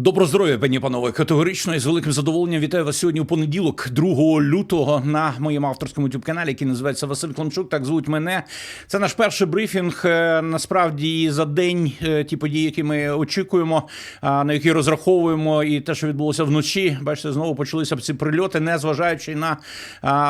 Добро здоров'я, пані панове. Категорично і з великим задоволенням вітаю вас сьогодні у понеділок, 2 лютого, на моєму авторському youtube каналі який називається Василь Климчук. Так звуть мене. Це наш перший брифінг. е, Насправді за день е, ті події, які ми очікуємо, на які розраховуємо, і те, що відбулося вночі. Бачите, знову почалися ці прильоти, незважаючи на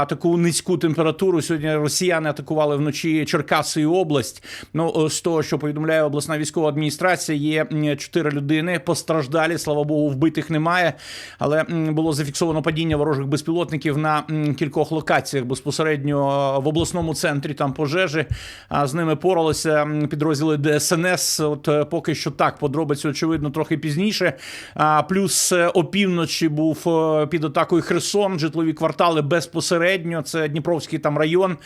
таку низьку температуру. Сьогодні росіяни атакували вночі Черкаси і область. Ну з того, що повідомляє обласна військова адміністрація, є чотири людини постраждалі. Слава Богу, вбитих немає. Але було зафіксовано падіння ворожих безпілотників на кількох локаціях безпосередньо в обласному центрі. Там пожежі. А з ними поралися підрозділи ДСНС. От е, поки що так, подробиці очевидно трохи пізніше. А плюс е, опівночі був е, під атакою Херсон, житлові квартали безпосередньо. Це Дніпровський там район.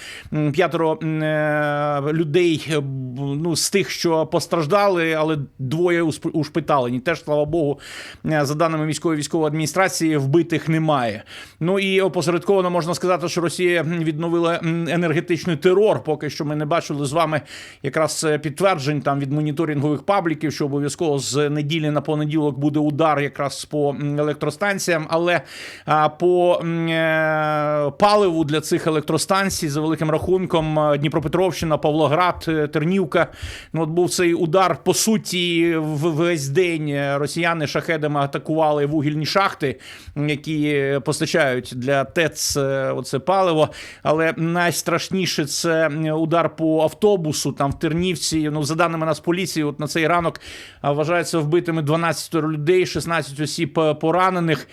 П'ятеро е, людей е, ну, з тих, що постраждали, але двоє усп- ушпиталені. Теж слава Богу, е, за даними міської військової адміністрації, вбитих немає. Ну і опосередковано можна сказати, що Росія відновила енергетичний терор. Поки що ми не бачили з вами якраз е, підтверджень там від моніторингових пабліків, що обов'язково з неділі на понеділок буде удар якраз по електростанціям, але по е, паливу для цих електростанцій за великим рахунком е, Дніпропетровщина, Павлоград, е, Тернівка. Ну, от був цей удар по суті в весь день. е, Росіяни шахедами атакували вугільні шахти, які е, постачають для ТЕЦ е, оце паливо. Але найстрашніше це удар по автобусу там в Тернівці. Ну, за даними нас поліції, от на цей ранок вважається вбитими 12 людей, 16 осіб е, поранених.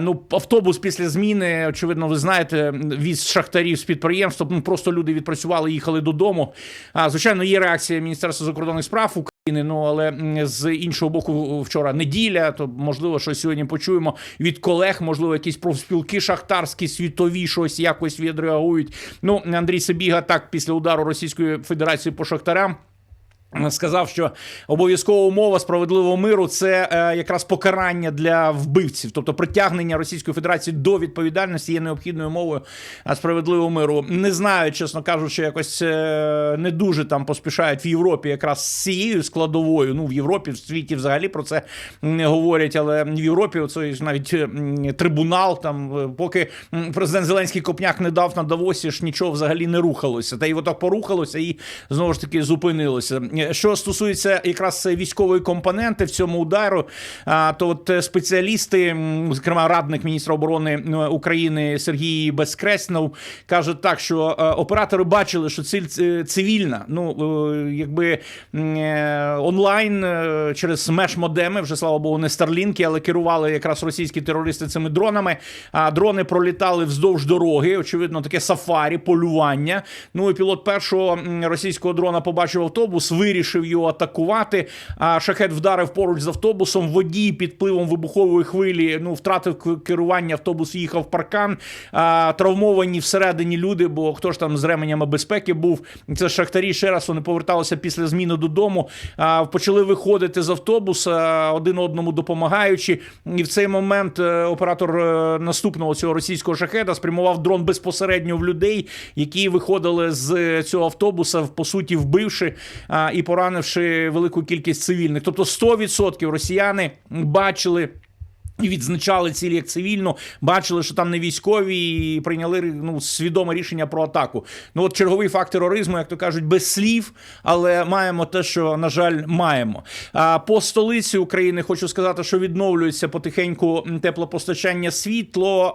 Ну, автобус після зміни, очевидно, ви знаєте, віз шахтарів з підприємства. Ну, просто люди відпрацювали, їхали додому. А звичайно, є реакція Міністерства закордонних справ. Ну але з іншого боку, вчора неділя, то можливо, що сьогодні почуємо від колег, можливо, якісь профспілки шахтарські, світові щось якось відреагують. Ну, Андрій Сибіга так після удару Російської Федерації по шахтарям. Сказав, що обов'язкова умова справедливого миру це е, якраз покарання для вбивців, тобто притягнення Російської Федерації до відповідальності є необхідною умовою справедливого миру. Не знаю, чесно кажучи, якось е, не дуже там поспішають в Європі, якраз з цією складовою. Ну в Європі, в світі взагалі про це не говорять, але в Європі оцей навіть е, трибунал, там е, поки президент Зеленський копняк не дав на Давосі, ж нічого взагалі не рухалося. Та й отак порухалося і знову ж таки зупинилося. Що стосується якраз військової компоненти в цьому удару, то от спеціалісти, зокрема радник міністра оборони е, України Сергій Безкреснов, каже так, що е, оператори бачили, що ціль е, цивільна. Ну якби онлайн через меш-модеми, вже слава Богу, не старлінки, але керували якраз російські терористи цими дронами. А дрони пролітали вздовж дороги. Очевидно, таке сафарі, полювання. Ну і пілот першого російського дрона побачив автобус, вирішив його атакувати. А шахет вдарив поруч з автобусом. Водій під впливом вибухової хвилі ну втратив керування. Автобус їхав в паркан. А, травмовані всередині люди, бо хто ж там з ременями безпеки був. Це шахтарі ще раз вони поверталися після зміни додому. А, почали виходити з автобуса, один одному допомагаючи. І в цей момент е, оператор е, наступного цього російського шахеда спрямував дрон безпосередньо в людей, які виходили з цього автобуса, по суті, вбивши і поранивши велику кількість цивільних. Тобто 100% росіяни бачили. І відзначали цілі як цивільну, бачили, що там не військові, і прийняли ну, свідоме рішення про атаку. Ну от черговий факт тероризму, як то кажуть, без слів, але маємо те, що на жаль, маємо. А по столиці України хочу сказати, що відновлюється потихеньку теплопостачання світло,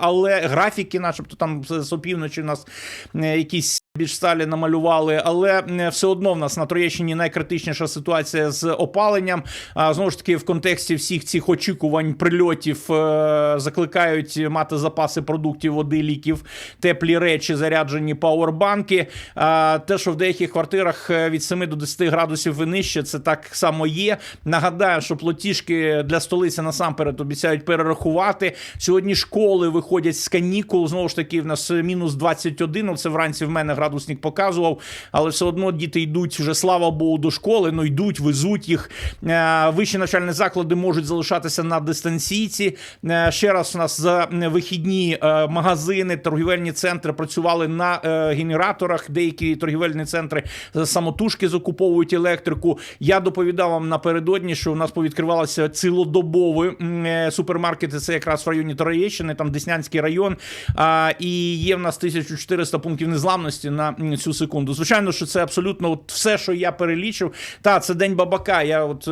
але графіки, начебто, там з з опівночі у нас е, якісь. Більш сталі намалювали, але е, все одно в нас на Троєщині найкритичніша ситуація з опаленням. А знову ж таки, в контексті всіх цих очікувань прильотів е, закликають мати запаси продуктів, води, ліків, теплі речі, заряджені пауербанки. А те, що в деяких квартирах е, від 7 до 10 градусів і нижче, це так само є. Нагадаю, що платіжки для столиці насамперед обіцяють перерахувати. Сьогодні школи виходять з канікул. Знову ж таки, в нас мінус 21. Ну, це вранці в мене градусник показував, але все одно діти йдуть вже, слава Богу, до школи. Ну йдуть, везуть їх. Е, Вищі навчальні заклади можуть залишатися на на дистанційці. Е, Ще раз у нас за вихідні е, магазини, торгівельні центри працювали на е, генераторах. Деякі торгівельні центри е, самотужки закуповують електрику. Я доповідав вам напередодні, що у нас повідкривалися цілодобові е, супермаркети. Це якраз в районі Троєщини, там Деснянський район. І є в нас 1400 пунктів незламності на цю секунду. Звичайно, що це абсолютно от все, що я перелічив. Та це день бабака. Я от.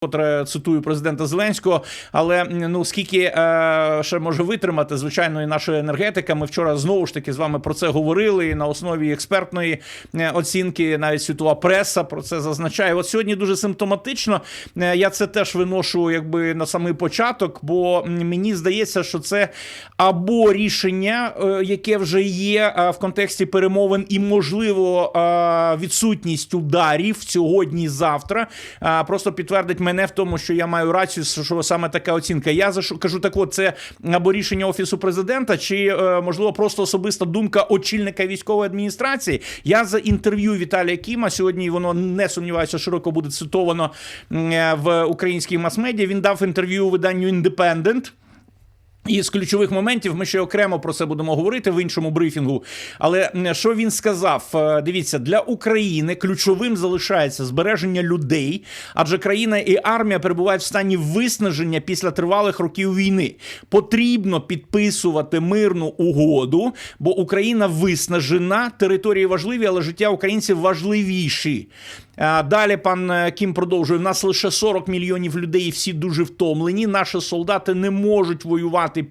Котре цитую президента Зеленського, але ну скільки е, ще може витримати, звичайно, і наша енергетика. Ми вчора знову ж таки з вами про це говорили і на основі експертної е, оцінки. Навіть світова преса про це зазначає. От сьогодні дуже симптоматично. е, я це теж виношу, якби на самий початок, бо мені здається, що це або рішення, е, яке вже є в контексті перемовин, і можливо відсутність ударів сьогодні, завтра, е, просто підтвердить мене в тому, що я маю рацію, що саме така оцінка. Я за що кажу, так от це або рішення офісу президента, чи е, можливо просто особиста думка очільника військової адміністрації. Я за інтерв'ю Віталія Кіма сьогодні воно не сумніваюся, широко буде цитовано е, в українській мас-медіа. Він дав інтерв'ю виданню Independent. І з ключових моментів ми ще окремо про це будемо говорити в іншому брифінгу. Але що він сказав? Е, Дивіться, для України ключовим залишається збереження людей, адже країна і армія перебувають в стані виснаження після тривалих років війни. Потрібно підписувати мирну угоду, бо Україна виснажена, території важливі, але життя українців важливіші. А, Далі пан е, Кім продовжує: у нас лише 40 мільйонів людей, і всі дуже втомлені. Наші солдати не можуть воювати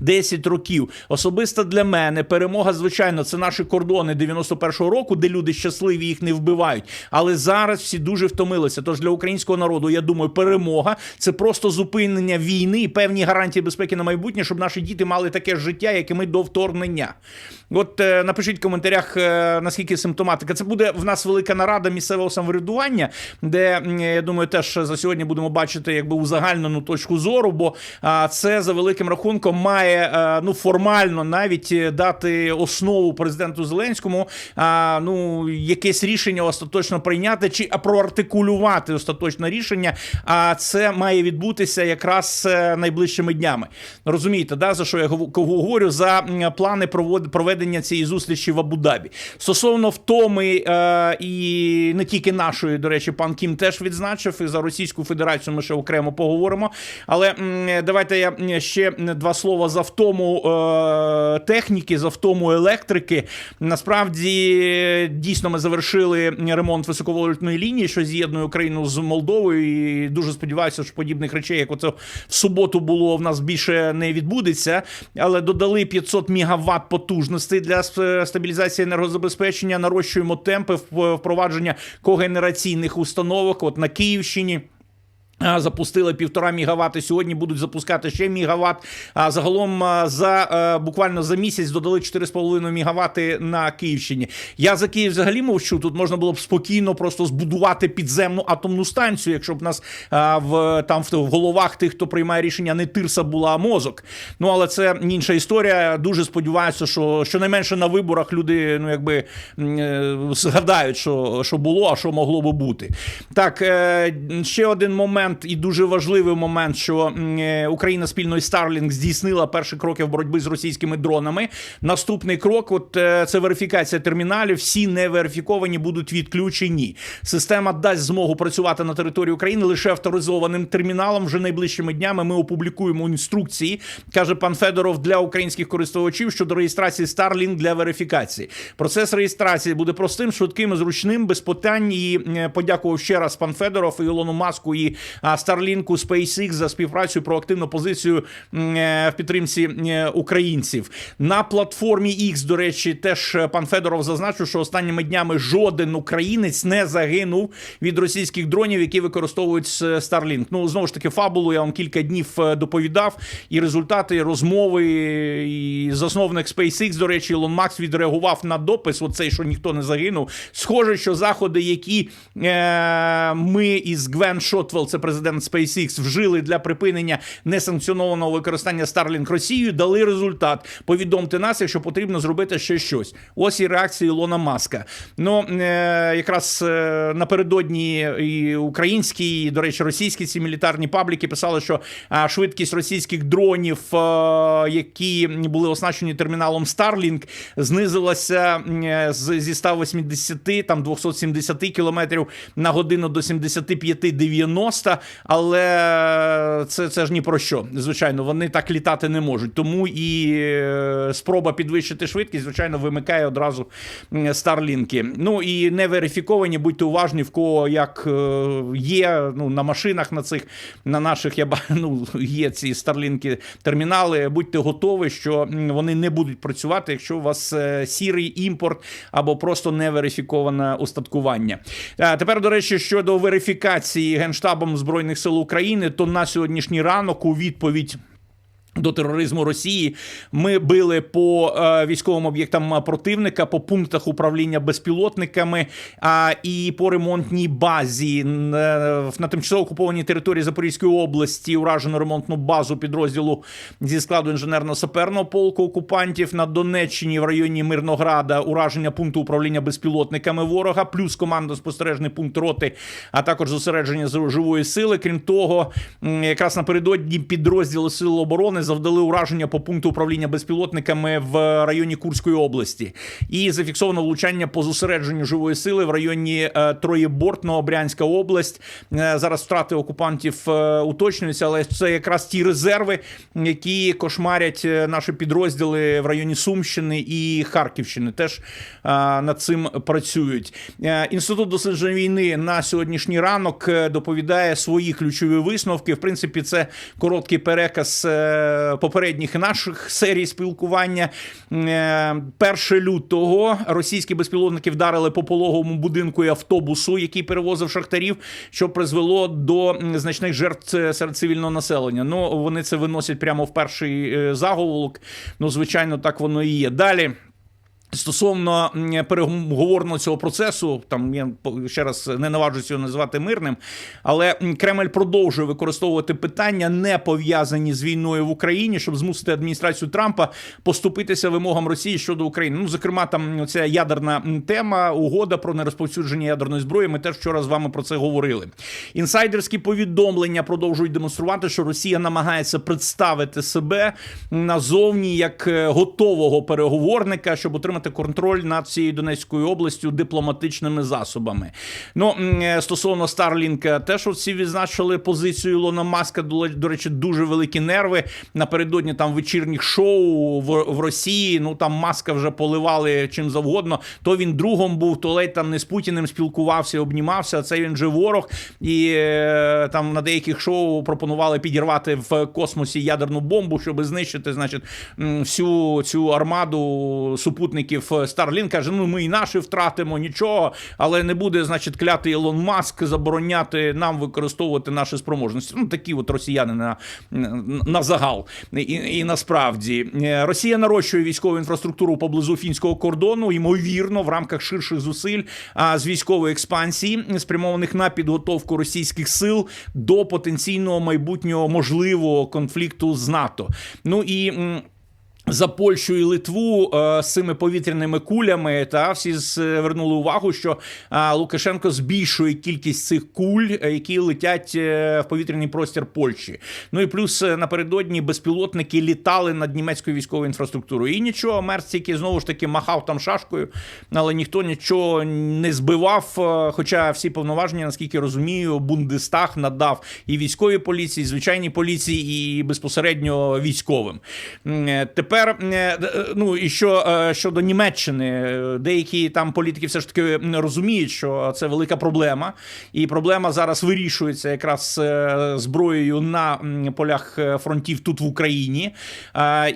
5-10 років. Особисто для мене перемога, звичайно, це наші кордони 91-го року, де люди щасливі їх не вбивають. Але зараз всі дуже втомилися. Тож для українського народу, я думаю, перемога це просто зупинення війни і певні гарантії безпеки на майбутнє, щоб наші діти мали таке життя, як і ми до вторгнення. От е, напишіть в коментарях, е, наскільки симптоматика. Це буде в нас велика нарада місцевого самоврядування, де я думаю, теж за сьогодні будемо бачити якби узагальнену точку зору, бо це за великим рахунком має е, ну формально навіть дати основу президенту Зеленському. Ну якесь рішення остаточно прийняти чи проартикулювати остаточне рішення. А це має відбутися якраз найближчими днями. Розумієте, да за що я гов- говорю за плани провод- проведення цієї зустрічі в Абу-Дабі. Стосовно втоми е, і не тільки нашої, до речі, пан Кім теж відзначив, і за Російську Федерацію ми ще окремо поговоримо. Але давайте я ще два слова за втому е, техніки, за втому електрики. Насправді, дійсно, ми завершили ремонт високовольтної лінії, що з'єднує Україну з Молдовою. І дуже сподіваюся, що подібних речей, як оце в суботу було, в нас більше не відбудеться. Але додали 500 мегаватт потужностей для с- стабілізації енергозабезпечення. Нарощуємо темпи в- впровадження когенераційних установок. От на Київщині. Запустили півтора мігавати. Сьогодні будуть запускати ще мігават. А загалом за буквально за місяць додали 4,5 мігавати на Київщині. Я за Київ взагалі мовчу. Тут можна було б спокійно просто збудувати підземну атомну станцію, якщо б нас в там в, в головах тих, хто приймає рішення, не тирса була, а мозок. Ну але це інша історія. Дуже сподіваюся, що щонайменше на виборах люди ну якби е, згадають, що, що було, а що могло би бути. Так, е, ще один момент і дуже важливий момент, що е, Україна спільно із Starlink здійснила перші кроки в боротьбі з російськими дронами. Наступний крок, от е, це верифікація терміналів. Всі неверифіковані будуть відключені. Система дасть змогу працювати на території України лише авторизованим терміналом. Вже найближчими днями ми опублікуємо інструкції, каже пан Федоров, для українських користувачів щодо реєстрації Starlink для верифікації. Процес реєстрації буде простим, швидким і зручним, без питань. І е, подякував ще раз пан Федоров і Ілону Маску і Starlink SpaceX за співпрацю і проактивну позицію е, в підтримці е, українців. На платформі X, до речі, теж пан Федоров зазначив, що останніми днями жоден українець не загинув від російських дронів, які використовують е, Starlink. Ну знову ж таки, фабулу я вам кілька днів доповідав, і результати розмови і засновник SpaceX, до речі, Ілон Макс відреагував на допис. Оцей, що ніхто не загинув. Схоже, що заходи, які е, ми із Гвен Шотвелл, це президент SpaceX, вжили для припинення несанкціонованого використання Starlink Росією, дали результат. Повідомте нас, якщо потрібно зробити ще щось. Ось і реакція Ілона Маска. Ну е, якраз е, напередодні і українські, і, до речі, російські ці мілітарні пабліки писали, що а, швидкість російських дронів, е, які були оснащені терміналом Starlink, знизилася е, зі 180 там 270 кілометрів на годину до 75-90, але це, це ж ні про що. Звичайно, вони так літати не можуть. Тому і е, спроба підвищити швидкість, звичайно, вимикає одразу старлінки. Ну і не верифіковані, будьте уважні, в кого як е, є ну, на машинах на цих, на наших я ну, є ці старлінки термінали. Будьте готові, що вони не будуть працювати, якщо у вас е, сірий імпорт або просто неверифіковане устаткування. Тепер, до речі, щодо верифікації Генштабом Збройних сил України, то на сьогоднішній ранок у відповідь. До тероризму Росії ми били по е, військовим об'єктам противника, по пунктах управління безпілотниками а, і по ремонтній базі Н- е, на тимчасово окупованій території Запорізької області. Уражено ремонтну базу підрозділу зі складу інженерно-саперного полку окупантів на Донеччині в районі Мирнограда. Ураження пункту управління безпілотниками ворога, плюс командно-спостережний пункт роти, а також зосередження живої сили. Крім того, якраз напередодні підрозділи Сил оборони завдали ураження по пункту управління безпілотниками в районі Курської області. І зафіксовано влучання по зосередженню живої сили в районі е, Троєбортного, Брянська область. Е, зараз втрати окупантів е, уточнюються, але це якраз ті резерви, які кошмарять наші підрозділи в районі Сумщини і Харківщини. Теж над цим працюють. Інститут досліджень війни на сьогоднішній ранок доповідає свої ключові висновки. В принципі, це короткий переказ попередніх наших серій спілкування. Е, 1 лютого російські безпілотники вдарили по пологовому будинку і автобусу, який перевозив шахтарів, що призвело до значних жертв е, серед цивільного населення. Ну вони це виносять прямо в перший е, заголовок. Ну, звичайно, так воно і є. Далі. Стосовно переговорного цього процесу, там я ще раз не наваджуся його називати мирним, але Кремль продовжує використовувати питання, не пов'язані з війною в Україні, щоб змусити адміністрацію Трампа поступитися вимогам Росії щодо України. Ну, зокрема, там ця ядерна тема, угода про нерозповсюдження ядерної зброї. Ми теж вчора з вами про це говорили. Інсайдерські повідомлення продовжують демонструвати, що Росія намагається представити себе назовні як е, готового переговорника, щоб отримати контроль над цією Донецькою областю дипломатичними засобами. Ну е, стосовно Старлінка, теж всі відзначили позицію Ілона Маска. До, речі, дуже великі нерви напередодні там вечірніх шоу в, в Росії. Ну там маска вже поливали чим завгодно. То він другом був, то ледь там не з Путіним спілкувався, обнімався. Це він же ворог. І е, там на деяких шоу пропонували підірвати в космосі ядерну бомбу, щоб знищити, значить, всю цю армаду супутників Starlink. Каже, ну ми і наші втратимо нічого, але не буде, значить, клятий Ілон Маск забороняти нам використовувати наші спроможності. Ну такі от росіяни на, на загал. І, і насправді Е, Росія нарощує військову інфраструктуру поблизу фінського кордону, ймовірно, в рамках ширших зусиль з військової експансії, спрямованих на підготовку російських сил до потенційного майбутнього можливого конфлікту з НАТО. Ну і. За Польщу і Литву е, з цими повітряними кулями та всі звернули увагу, що е, Лукашенко збільшує кількість цих куль, е, які летять е, в повітряний простір Польщі. Ну і плюс е, напередодні безпілотники літали над німецькою військовою інфраструктурою. І нічого, Мерц тільки знову ж таки махав там шашкою, але ніхто нічого не збивав. е, Хоча всі повноваження, наскільки розумію, Бундестаг надав і військовій поліції, і звичайній поліції, і безпосередньо військовим. Е, Тепер е, е, ну і що е, щодо Німеччини, деякі там політики все ж таки розуміють, що це велика проблема, і проблема зараз вирішується якраз зброєю на полях фронтів тут в Україні.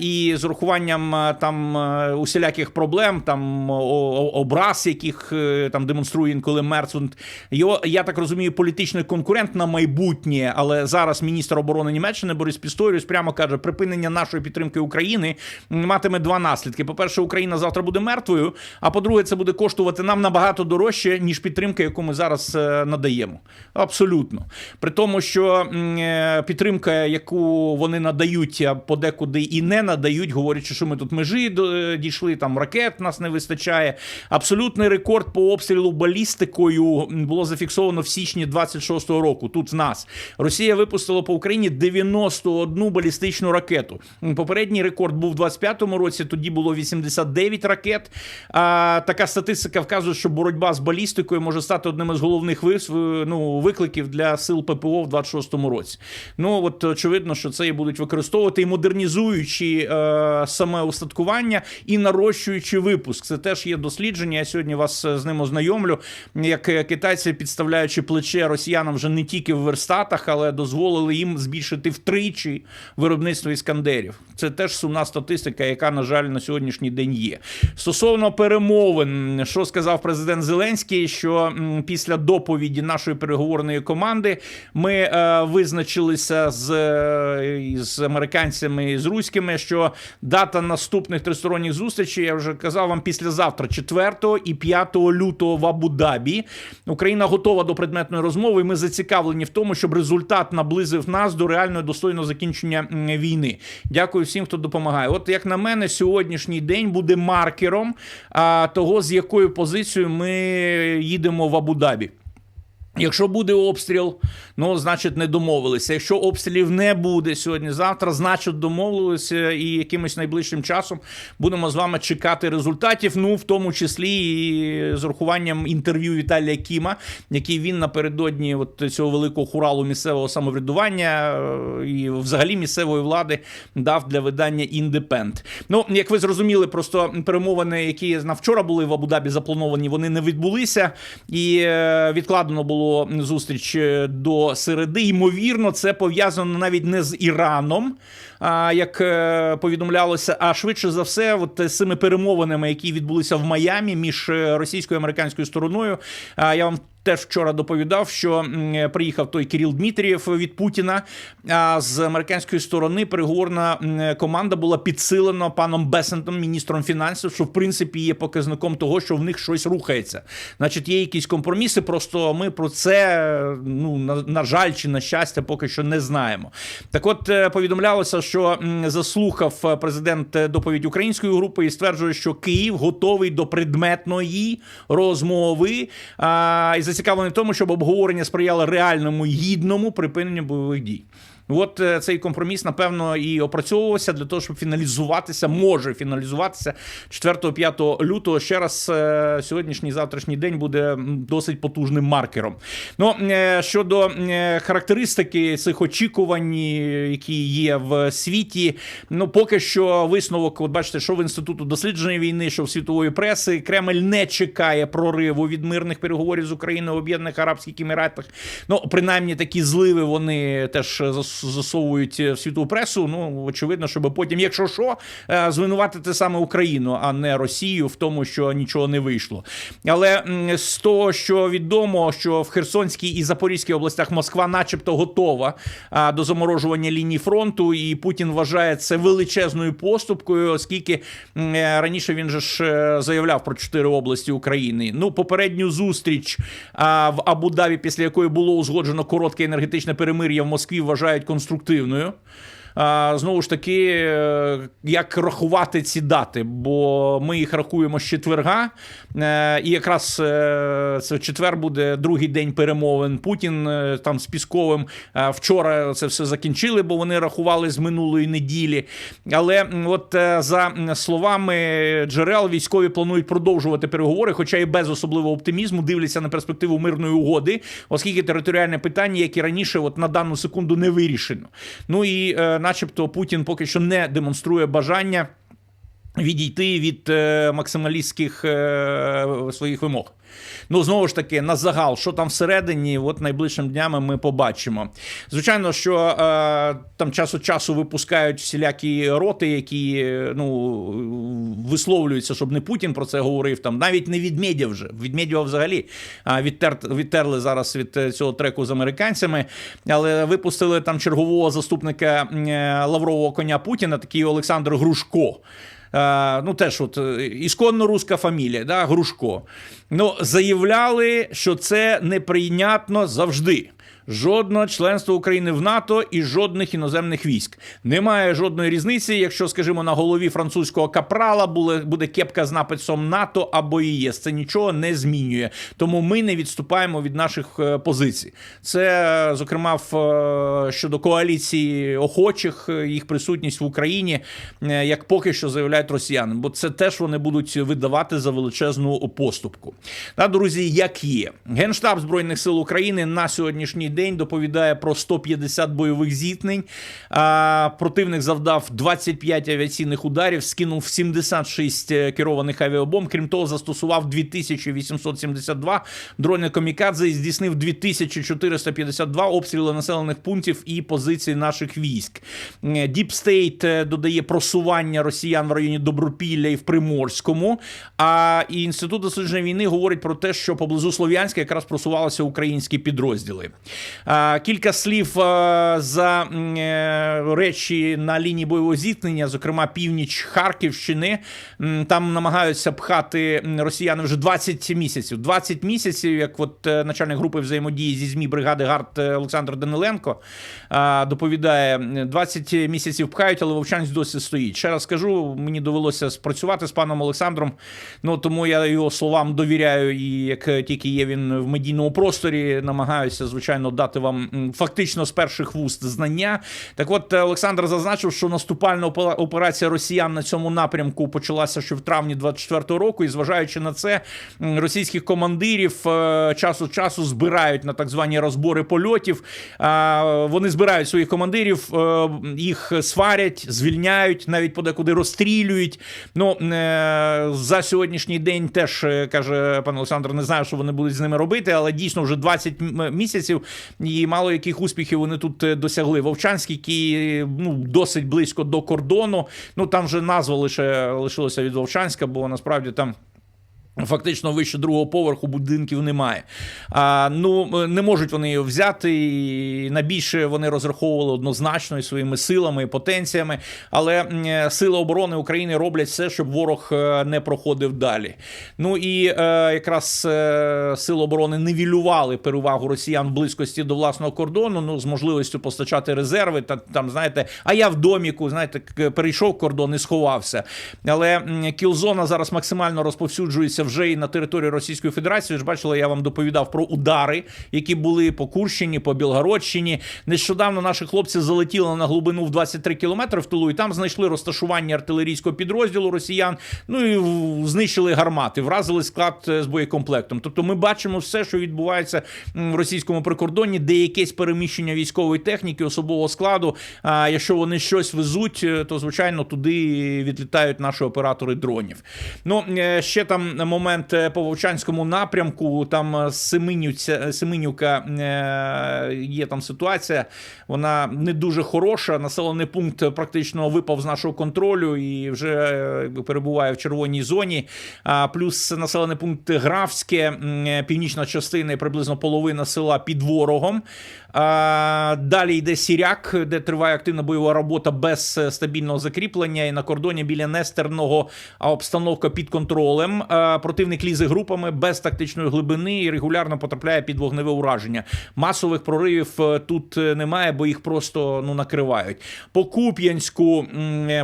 І з урахуванням там усіляких проблем, там образ, яких там демонструє інколи Мерцунд. Його, я так розумію, політичний конкурент на майбутнє, але зараз міністр оборони Німеччини Борис Пісторіус прямо каже, припинення нашої підтримки України матиме два наслідки: по-перше, Україна завтра буде мертвою. А по-друге, це буде коштувати нам набагато дорожче, ніж підтримка, яку ми зараз е, надаємо. Абсолютно. При тому, що е, підтримка, яку вони надають, подекуди і не надають, говорячи, що ми тут межі е, дійшли, там ракет нас не вистачає. Абсолютний рекорд по обстрілу балістикою було зафіксовано в січні 26-го року. Тут в нас Росія випустила по Україні 91 балістичну ракету. Попередній рекорд був у 25-му році. Тоді було 89 ракет. А така статистика вказує, що боротьба з балістикою може стати одним із головних ну, викликів для сил ППО в 26-му році. Ну от очевидно, що це і будуть використовувати і модернізуючи е, саме устаткування і нарощуючи випуск. Це теж є дослідження. Я сьогодні вас е, з ним ознайомлю. Як е, китайці, підставляючи плече росіянам вже не тільки в верстатах, але дозволили їм збільшити втричі виробництво іскандерів. Це теж сумна статистика, яка, на жаль, на сьогоднішній день є. Стосовно перемовин, що сказав президент Зеленський, що після доповіді нашої переговорної команди ми е, визначилися з, е, з американцями і з руськими, що дата наступних тристоронніх зустрічей, я вже казав вам післязавтра, 4 і 5 лютого в Абу-Дабі. Україна готова до предметної розмови. і Ми зацікавлені в тому, щоб результат наблизив нас до реального достойного закінчення війни. Дякую всім, хто допомагає. От як на мене, сьогоднішній день буде маркером а, того, з якою позицією ми їдемо в Абу-Дабі. Якщо буде обстріл, ну значить не домовилися. Якщо обстрілів не буде сьогодні-завтра, значить домовилися, і якимось найближчим часом будемо з вами чекати результатів. Ну, в тому числі і з урахуванням інтерв'ю Віталія Кіма, який він напередодні от цього великого хуралу місцевого самоврядування е, і взагалі місцевої влади дав для видання Індепенд. Ну, як ви зрозуміли, просто перемовини, які на вчора були в Абу-Дабі заплановані, вони не відбулися, і е, відкладено було зустріч е, до середи. Ймовірно, це пов'язано навіть не з Іраном, як е, повідомлялося, а швидше за все, от з цими перемовинами, які відбулися в Майамі між е, російською і американською стороною. Я вам Теж вчора доповідав, що приїхав той Кирил Дмитрієв від Путіна. А з американської сторони переговорна команда була підсилена паном Бесентом, міністром фінансів, що в принципі є показником того, що в них щось рухається. Значить, є якісь компроміси. Просто ми про це ну на, на жаль чи на щастя поки що не знаємо. Так, от е, повідомлялося, що заслухав е, президент е, доповідь української групи і стверджує, що Київ готовий до предметної розмови. І зацікавлений в тому, щоб обговорення сприяло реальному гідному припиненню бойових дій. От е, цей компроміс, напевно, і опрацьовувався для того, щоб фіналізуватися, може фіналізуватися 4-5 лютого. Ще раз е, сьогоднішній завтрашній день буде досить потужним маркером. Ну е, щодо характеристики цих очікувань, які є в світі, ну поки що висновок, от бачите, що в інституту дослідження війни, що в світової преси, Кремль не чекає прориву від мирних переговорів з Україною в Об'єднаних Арабських Еміратах. Ну, принаймні такі зливи вони теж зас- засовують в світову пресу. Ну, очевидно, щоб потім, якщо що, е, звинуватити саме Україну, а не Росію в тому, що нічого не вийшло. Але з того, що відомо, що в Херсонській і Запорізькій областях Москва, начебто, готова до заморожування лінії фронту, і Путін вважає це величезною поступкою, оскільки е, раніше він же ж е, заявляв про чотири області України. Ну, попередню зустріч в Абу-Дабі, після якої було узгоджено коротке енергетичне перемир'я в Москві, вважають конструктивною. Знову ж таки, е, як рахувати ці дати, бо ми їх рахуємо з четверга, е, і якраз е, це четвер буде другий день перемовин. Путін там з Пісковим вчора це все закінчили, бо вони рахували з минулої неділі. Але от за словами джерел, військові планують продовжувати переговори, хоча і без особливого оптимізму дивляться на перспективу мирної угоди, оскільки територіальне питання, як і раніше, от на дану секунду не вирішено. Ну і, начебто, Путін поки що не демонструє бажання. Відійти від е, максималістських е, своїх вимог. Ну, знову ж таки, на загал, що там всередині, от найближчими днями ми побачимо. Звичайно, що е, там час від часу випускають всілякі роти, які е, ну, висловлюються, щоб не Путін про це говорив. Там навіть не від Медведєва вже. Від Медведєва взагалі відтер, відтерли зараз від цього треку з американцями, але випустили там чергового заступника лаврового коня Путіна, такий Олександр Грушко. Е, ну, теж от е, ісконно руська фамілія, да, Грушко. Ну, заявляли, що це неприйнятно завжди. Жодного членства України в НАТО і жодних іноземних військ. Немає жодної різниці, якщо, скажімо, на голові французького капрала буде, кепка з написом НАТО або ЄС. Це нічого не змінює. Тому ми не відступаємо від наших е, позицій. Це, е, зокрема, в, е, щодо коаліції охочих, їх присутність в Україні, як поки що заявляють росіяни, бо це теж вони будуть видавати за величезну поступку. Та, друзі, як є, генштаб збройних сил України на сьогоднішній день доповідає про 150 бойових зіткнень. А, противник завдав 25 авіаційних ударів, скинув 76 керованих авіабомб. Крім того, застосував 2872 дрони комікадзе і здійснив 2452 обстріли населених пунктів і позицій наших військ. Діп Стейт додає просування росіян в районі Добропілля і в Приморському. А і інститут дослідження війни говорить про те, що поблизу Слов'янська якраз просувалися українські підрозділи. Кілька слів за е, речі на лінії бойового зіткнення, зокрема північ Харківщини. Там намагаються пхати росіяни вже 20 місяців. 20 місяців, як от е, начальник групи взаємодії зі ЗМІ бригади ГАРД Олександр Даниленко доповідає: 20 місяців пхають, але Вовчанськ досі стоїть. Ще раз скажу, мені довелося спрацювати з паном Олександром. Ну тому я його словам довіряю, і як тільки є він в медійному просторі, намагаюся, звичайно, дати вам фактично з перших вуст знання. Так от е, Олександр зазначив, що наступальна опе- операція росіян на цьому напрямку почалася ще в травні 24-го року, і зважаючи на це, російських командирів е, час від часу збирають на так звані розбори польотів. Вони збирають своїх командирів, е, їх сварять, звільняють, навіть подекуди розстрілюють. Ну за сьогоднішній день теж каже пан Олександр, не знаю, що вони будуть з ними робити, але дійсно вже 20 місяців і мало яких успіхів вони тут е, досягли. Вовчанський, який ну досить близько до кордону. Ну там вже назва лише лишилася від Вовчанська, бо насправді там. Фактично вище другого поверху будинків немає. А, ну не можуть вони взяти. і На більше вони розраховували однозначно і своїми силами і потенціями. Але е, сили оборони України роблять все, щоб ворог е, не проходив далі. Ну і е, якраз е, сили оборони нивелювали перевагу росіян в близькості до власного кордону. Ну з можливістю постачати резерви. Та там знаєте, а я в доміку, знаєте, перейшов кордон і сховався. Але кілзона зараз максимально розповсюджується вже і на території Російської Федерації. Ви ж бачили, я вам доповідав про удари, які були по Курщині, по Білгородщині. Нещодавно наші хлопці залетіли на глибину в 23 кілометри в тилу, і там знайшли розташування артилерійського підрозділу росіян. Ну і знищили гармати, вразили склад е, з боєкомплектом. Тобто, ми бачимо все, що відбувається в російському прикордонні, де якесь переміщення військової техніки, особового складу. А якщо вони щось везуть, е, то звичайно туди відлітають наші оператори дронів. Ну е, ще там момент е, по Вовчанському напрямку. Там е, Семенівця, е, є там ситуація. Вона не дуже хороша. Населений пункт практично випав з нашого контролю і вже перебуває в червоній зоні. А плюс населений пункт Графське, північна частина приблизно половина села під ворогом. Далі йде Сіряк, де триває активна бойова робота без е, стабільного закріплення. І на кордоні біля Нестерного обстановка під контролем. Противник лізе групами без тактичної глибини і регулярно потрапляє під вогневе ураження. Масових проривів е, тут е, немає, бо їх просто ну накривають. По Куп'янську,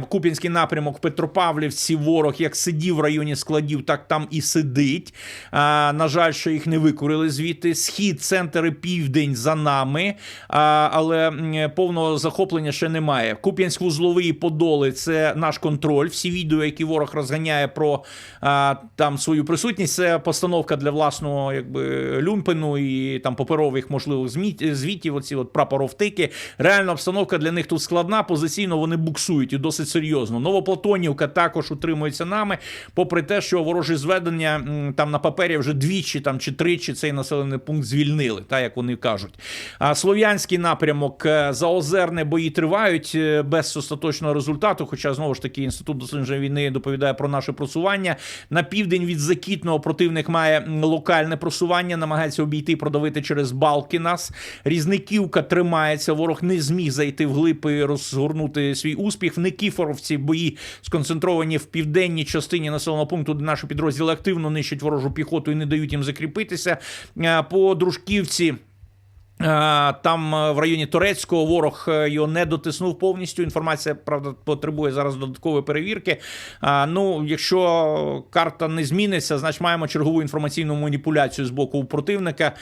Куп'янський напрямок Петропавлівці, ворог як сидів в районі складів, так там і сидить. На жаль, що їх не викурили звідти. Схід, центр і південь за нами, а, але повного захоплення ще немає. Куп'янськ вузловий Подоли це наш контроль. Всі відео, які ворог розганяє про там свою присутність. Це постановка для власного якби люмпену і там паперових можливих звітів. Оці от прапоровтики. Реальна обстановка для них тут складна. Позиційно вони буксують і досить серйозно. Новоплатонівка також утримується нами, попри те, що ворожі зведення там на папері вже двічі там чи тричі цей населений пункт звільнили, так як вони кажуть. Слов'янський напрямок е, заозерне бої тривають е, без остаточного результату. Хоча знову ж таки інститут дослідження війни доповідає про наше просування. На південь від Закітного противник має локальне просування, намагається обійти, продавити через балки нас. Різниківка тримається. Ворог не зміг зайти вглиб і розгорнути свій успіх. В Никіфоровці бої сконцентровані в південній частині населеного пункту, де наші підрозділи активно нищать ворожу піхоту і не дають їм закріпитися. Е, По дружківці. Е, Там е, в районі Турецького ворог е, його не дотиснув повністю. Інформація правда потребує зараз додаткової перевірки. Ну, якщо карта не зміниться, значить маємо чергову інформаційну маніпуляцію з боку противника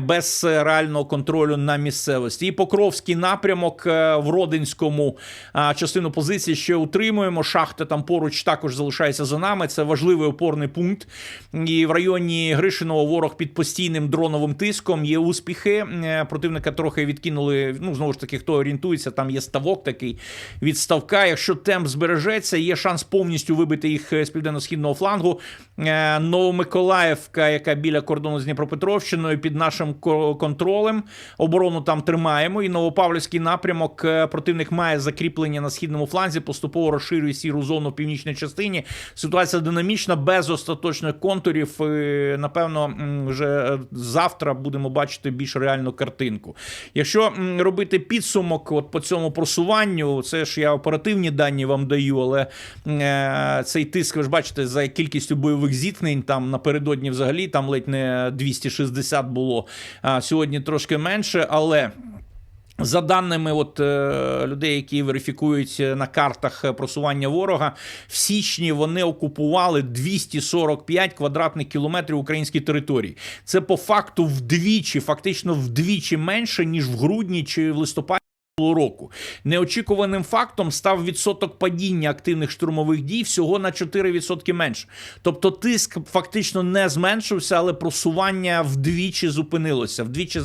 без реального контролю на місцевості. І Покровський напрямок в Родинському частину позиції ще утримуємо. Шахта там поруч також залишається за нами. Це важливий опорний пункт. І в районі Гришиного ворог під постійним дроновим тиском є успіхи. Противника трохи відкинули. Ну знову ж таки, хто орієнтується, там є ставок такий від ставка. Якщо темп збережеться, є шанс повністю вибити їх е, з південно-східного флангу. Е, Новомиколаївка, яка біля кордону з Дніпропетровщиною, під нашим контролем. Оборону там тримаємо. І Новопавлівський напрямок е, противник має закріплення на східному фланзі, поступово розширює сіру зону в північній частині. Ситуація динамічна, без остаточних контурів. Напевно, вже завтра будемо бачити більш реальну картинку. Якщо робити підсумок от по цьому просуванню, це ж я оперативні дані вам даю, але е, цей тиск, ви ж бачите, за кількістю бойових зіткнень там напередодні взагалі там ледь не 260 було. А сьогодні трошки менше, але. За даними от, е, людей, які верифікують е, на картах е, просування ворога, в січні вони окупували 245 квадратних кілометрів української території. Це по факту вдвічі, фактично вдвічі менше, ніж в грудні чи в листопаді. Року неочікуваним фактом став відсоток падіння активних штурмових дій всього на 4% менше. Тобто тиск фактично не зменшився, але просування вдвічі зупинилося, вдвічі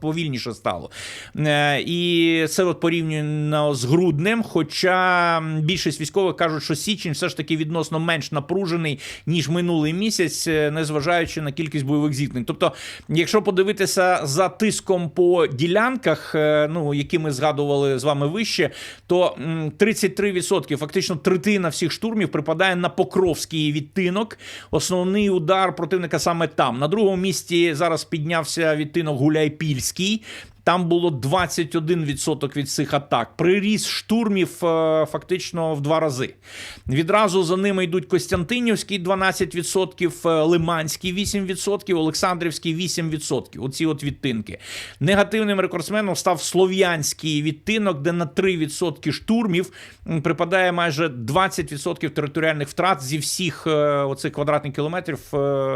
повільніше стало. Е, І це от порівняно з груднем. Хоча більшість військових кажуть, що січень все ж таки відносно менш напружений ніж минулий місяць, е, незважаючи на кількість бойових зіткнень. Тобто, якщо подивитися за тиском по ділянках, е, ну які ми згадували з вами вище, то 33%, фактично третина всіх штурмів припадає на Покровський відтинок. Основний удар противника саме там. На другому місці зараз піднявся відтинок Гуляйпільський. Там було 21% від цих атак. Приріст штурмів е, фактично в два рази. Відразу за ними йдуть Костянтинівський 12%, е, Лиманський 8%, Олександрівський 8%. Оці от відтинки. Негативним рекордсменом став Слов'янський відтинок, де на 3% штурмів припадає майже 20% територіальних втрат зі всіх е, оцих квадратних кілометрів,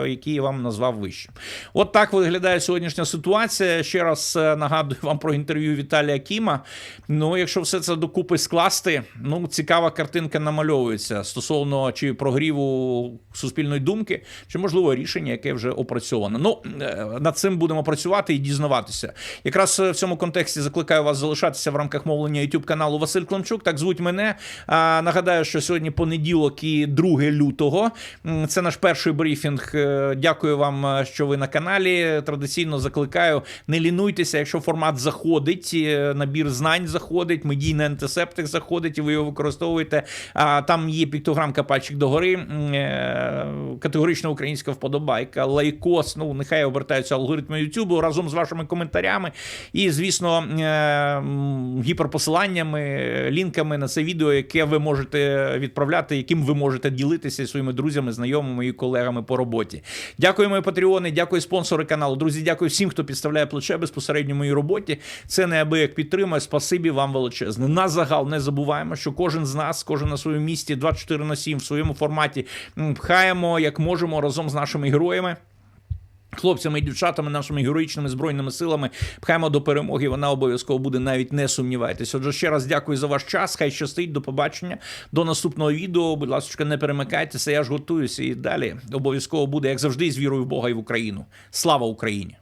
які я вам назвав вище. От так виглядає сьогоднішня ситуація. Ще раз е, нагадую вам про інтерв'ю Віталія Кіма. Ну, якщо все це докупи скласти, ну цікава картинка намальовується стосовно чи прогріву суспільної думки, чи можливо рішення, яке вже опрацьовано. Ну е, над цим будемо працювати і дізнаватися. Якраз е, в цьому контексті закликаю вас залишатися в рамках мовлення YouTube каналу Василь Климчук. Так звуть мене. А, нагадаю, що сьогодні понеділок і 2 лютого. Це наш перший брифінг. Е, Дякую вам, що ви на каналі. Традиційно закликаю, не лінуйтеся, якщо формат заходить, е, набір знань заходить, медійний антисептик заходить, і ви його використовуєте. А там є піктограмка пальчик догори, е, категорична українська вподобайка, лайкос. Ну нехай обертаються алгоритми Ютубу разом з вашими коментарями. І, звісно, е, гіперпосиланнями, лінками на це відео, яке ви можете відправляти, яким ви можете ділитися своїми друзями, знайомими і колегами по роботі. Дякую, мої патреони, дякую спонсори каналу. Друзі, дякую всім, хто підставляє плече безпосередньо в моїй роботі. Це неабияк підтримує. Спасибі вам величезне. На загал не забуваємо, що кожен з нас, кожен на своєму місці, 24 на 7 в своєму форматі пхаємо як можемо разом з нашими героями. Хлопцями і дівчатами, нашими героїчними збройними силами пхаємо до перемоги. Вона обов'язково буде навіть не сумнівайтесь. Отже, ще раз дякую за ваш час. Хай щастить. До побачення. До наступного відео. Будь ласка, не перемикайтеся. Я ж готуюся і далі. Обов'язково буде, як завжди, з вірою в Бога і в Україну. Слава Україні!